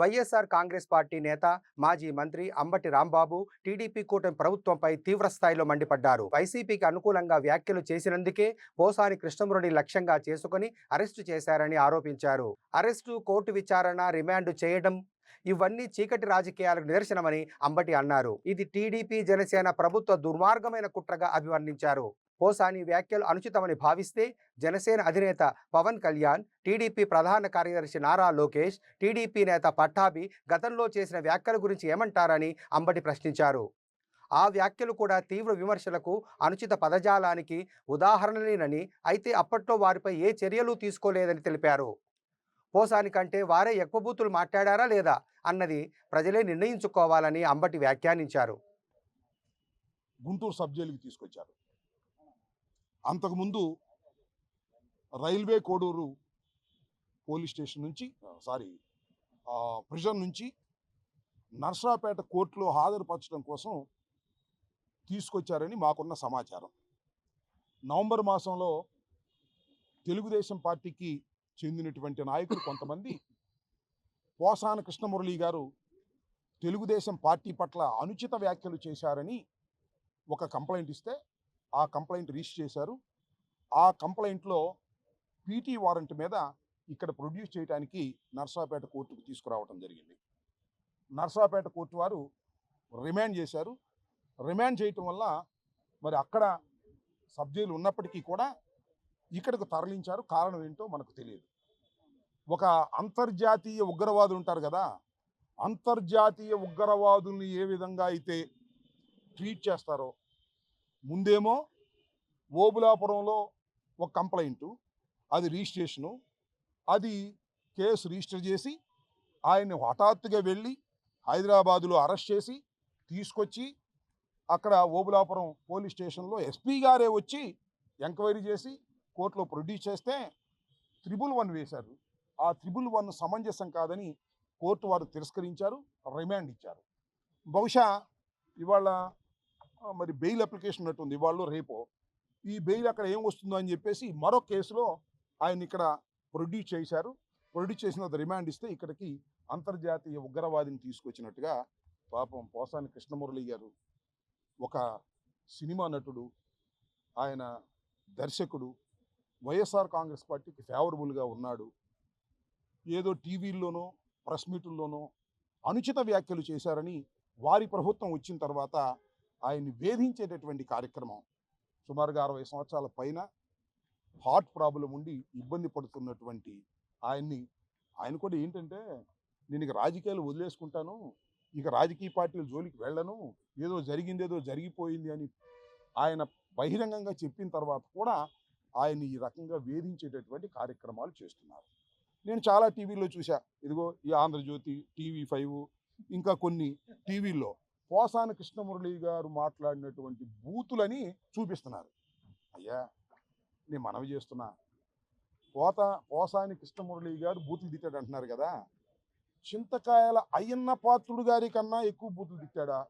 YSR Congress party నేత మాజీ మంత్రి అంబటి రాంబాబు టీడీపీ కూటమి ప్రభుత్వంపై తీవ్రస్థాయిలో మండిపడ్డారు. వైసీపీకి అనుకూలంగా వ్యాఖ్యలు చేసినందుకే పోసాని కృష్ణమురళి లక్ష్యంగా చేసుకుని అరెస్టు చేశారని ఆరోపించారు. అరెస్టు కోర్టు విచారణ రిమాండ్ చేయడం ఇవన్నీ చీకటి రాజకీయాలకు నిదర్శనమని అంబటి అన్నారు. ఇది టీడీపీ జనసేన ప్రభుత్వ దుర్మార్గమైన కుట్రగా అభివర్ణించారు. పోసాని వ్యాఖ్యలు అనుచితమని భావిస్తే జనసేన అధినేత పవన్ కళ్యాణ్ టీడీపీ ప్రధాన కార్యదర్శి నారా లోకేష్ టీడీపీ నేత పట్టాభి గతంలో చేసిన వ్యాఖ్యల గురించి ఏమంటారని అంబటి ప్రశ్నించారు. ఆ వ్యాఖ్యలు కూడా తీవ్ర విమర్శలకు అనుచిత పదజాలానికి ఉదాహరణలేనని అయితే అప్పట్లో వారిపై ఏ చర్యలు తీసుకోలేదని తెలిపారు. పోసాని కంటే వారే ఎక్కువ బూతులు మాట్లాడారా లేదా అన్నది ప్రజలే నిర్ణయించుకోవాలని అంబటి వ్యాఖ్యానించారు. గుంటూరు సబ్ జైలుకి తీసుకొచ్చారు. అంతకుముందు రైల్వే కోడూరు పోలీస్ స్టేషన్ నుంచి సారీ ప్రిజన్ నుంచి నర్సరాపేట కోర్టులో హాజరుపరచడం కోసం తీసుకొచ్చారని మాకున్న సమాచారం. నవంబర్ మాసంలో తెలుగుదేశం పార్టీకి చెందినటువంటి నాయకులు కొంతమంది పోసాన కృష్ణమురళి గారు తెలుగుదేశం పార్టీ పట్ల అనుచిత వ్యాఖ్యలు చేశారని ఒక కంప్లైంట్ ఇస్తే ఆ కంప్లైంట్ రిజిస్టర్ చేశారు. ఆ కంప్లైంట్లో పీటీ వారెంట్ మీద ఇక్కడ ప్రొడ్యూస్ చేయడానికి నర్సాపేట కోర్టుకు తీసుకురావడం జరిగింది. నర్సాపేట కోర్టు వారు రిమాండ్ చేశారు. రిమాండ్ చేయటం వల్ల మరి అక్కడ సబ్జీలు ఉన్నప్పటికీ కూడా ఇక్కడికి తరలించారు. కారణం ఏంటో మనకు తెలియదు. ఒక అంతర్జాతీయ ఉగ్రవాదులు ఉంటారు కదా అంతర్జాతీయ ఉగ్రవాదుల్ని ఏ విధంగా అయితే ట్రీట్ చేస్తారో ముందేమో ఓబులాపురంలో ఒక కంప్లైంటు అది రిజిస్ట్రేషను. అది కేసు రిజిస్టర్ చేసి ఆయన్ని హఠాత్తుగా వెళ్ళి హైదరాబాదులో అరెస్ట్ చేసి తీసుకొచ్చి అక్కడ ఓబులాపురం పోలీస్ స్టేషన్లో ఎస్పీ గారే వచ్చి ఎంక్వైరీ చేసి కోర్టులో ప్రొడ్యూస్ చేస్తే త్రిబుల్ వన్ వేశారు. ఆ త్రిబుల్ వన్ సమంజసం కాదని కోర్టు వారు తిరస్కరించారు రిమాండ్ ఇచ్చారు. బహుశా ఇవాళ మరి బెయిల్ అప్లికేషన్ ఉన్నట్టుంది ఇవాళ రేపు. ఈ బెయిల్ అక్కడ ఏం వస్తుందో అని చెప్పేసి మరో కేసులో ఆయన ఇక్కడ ప్రొడ్యూస్ చేశారు. ప్రొడ్యూస్ చేసిన తర్వాత రిమాండ్ ఇస్తే ఇక్కడికి అంతర్జాతీయ ఉగ్రవాదిని తీసుకొచ్చినట్టుగా పాపం పోసాని కృష్ణమురళి గారు ఒక సినిమా నటుడు ఆయన దర్శకుడు వైఎస్ఆర్ కాంగ్రెస్ పార్టీకి ఫేవరబుల్గా ఉన్నాడు. ఏదో టీవీల్లోనో ప్రెస్ మీటుల్లోనో అనుచిత వ్యాఖ్యలు చేశారని వారి ప్రభుత్వం వచ్చిన తర్వాత ఆయన్ని వేధించేటటువంటి కార్యక్రమం. సుమారుగా అరవై సంవత్సరాల పైన హార్ట్ ప్రాబ్లం ఉండి ఇబ్బంది పడుతున్నటువంటి ఆయన్ని ఆయన కూడా ఏంటంటే నేను ఇక రాజకీయాలు వదిలేసుకుంటాను ఇక రాజకీయ పార్టీల జోలికి వెళ్ళను ఏదో జరిగింది ఏదో జరిగిపోయింది అని ఆయన బహిరంగంగా చెప్పిన తర్వాత కూడా ఆయన్ని ఈ రకంగా వేధించేటటువంటి కార్యక్రమాలు చేస్తున్నారు. నేను చాలా టీవీలో చూసా ఇదిగో ఈ ఆంధ్రజ్యోతి టీవీ ఫైవ్ ఇంకా కొన్ని టీవీల్లో. పోసాని కృష్ణమురళి గారు మాట్లాడినటువంటి బూతులని చూపిస్తున్నారు. అయ్యా నేను మనవి చేస్తున్నా. పోత పోసాని కృష్ణమురళి గారు బూతులు తిట్టాడు అంటున్నారు కదా. చింతకాయల అయ్యన్న పాత్రుడు గారి కన్నా ఎక్కువ బూతులు తిట్టాడా?